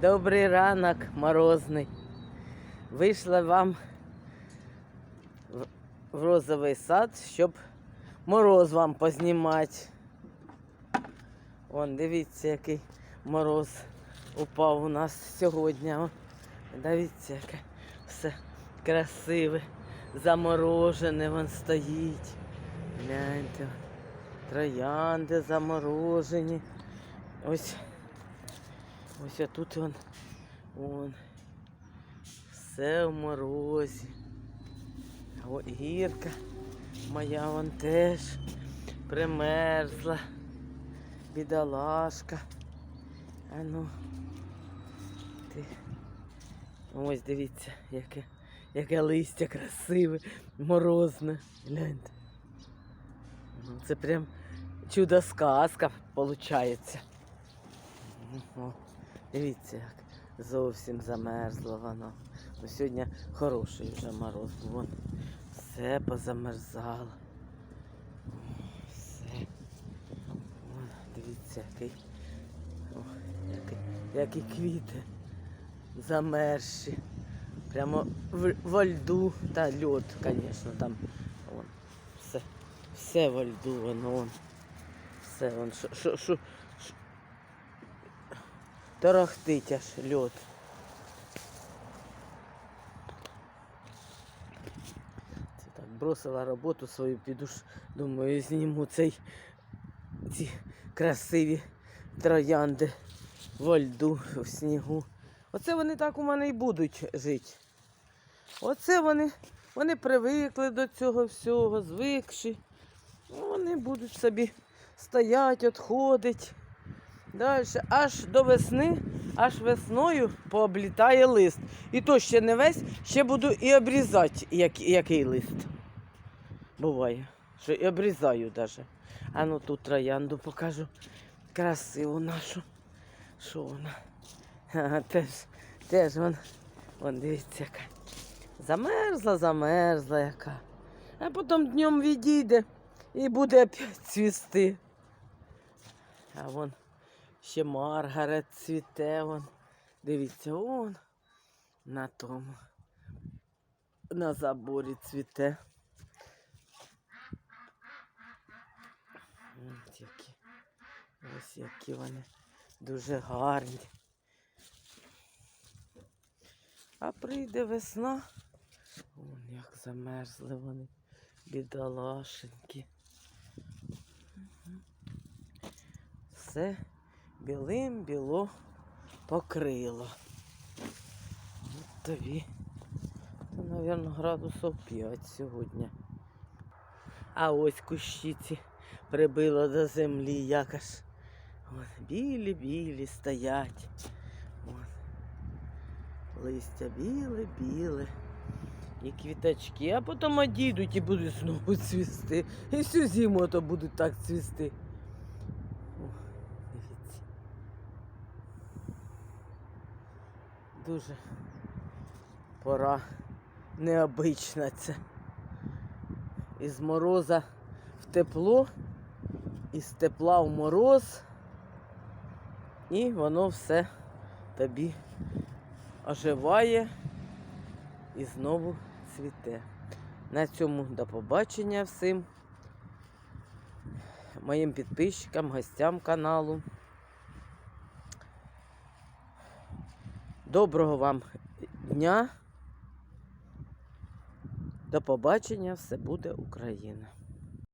Добрий ранок, морозний. Вийшла вам в- розовий сад, щоб мороз вам познімати. Вон, дивіться, який мороз упав у нас сьогодні. Дивіться, яке все красиве, заморожене, вон стоїть. Гляньте, троянди заморожені. Ось Ось тут он, он, все в морозі. А О, гірка моя вон теж примерзла. Бідолашка. А ну. Ти. Ось дивіться, яке, яке листя красиве, морозне. Гляньте. Це прям чудо-сказка виходить. Дивіться, як зовсім замерзло воно. Ну, сьогодні хороший вже мороз. Вон, все позамерзало. Все. Вон, дивіться, який. О, які, які квіти замерзші. Прямо в, во льду та льод, звісно, там. Вон, все, все во льду, воно. Вон. Все, вон, що, що, що, Торохтить аж льот. Це так, бросила роботу свою, піду ж, думаю, зніму цей, ці красиві троянди во льду, в снігу. Оце вони так у мене і будуть жити. Оце вони, вони привикли до цього всього, звикші. Вони будуть собі стоять, відходить. Далі аж до весни, аж весною пооблітає лист. І то ще не весь, ще буду і обрізати, як, який лист. Буває, що і обрізаю навіть. А ну тут троянду покажу. Красиву нашу. Що вона? Ага, теж, теж вон, вон дивіться яка. Замерзла, замерзла яка. А потім днем відійде і буде опять цвісти. А вон ще Маргарет цвіте вон. Дивіться, вон на тому. На заборі цвіте. Ось які. Ось які вони дуже гарні. А прийде весна. Вон як замерзли вони, бідолашенькі. Все білим біло покрило. От тобі. Це, мабуть, градусів 5 сьогодні. А ось кущиці прибило до землі, як аж от, білі-білі стоять. От. Листя біле-біле. І квіточки, а потім одійдуть і будуть знову цвісти. І всю зиму то будуть так цвісти. О, дивіться. Дуже пора необична це. Із мороза в тепло, із тепла в мороз. І воно все тобі оживає і знову цвіте. На цьому до побачення всім, моїм підписчикам, гостям каналу. Доброго вам дня. До побачення, все буде Україна.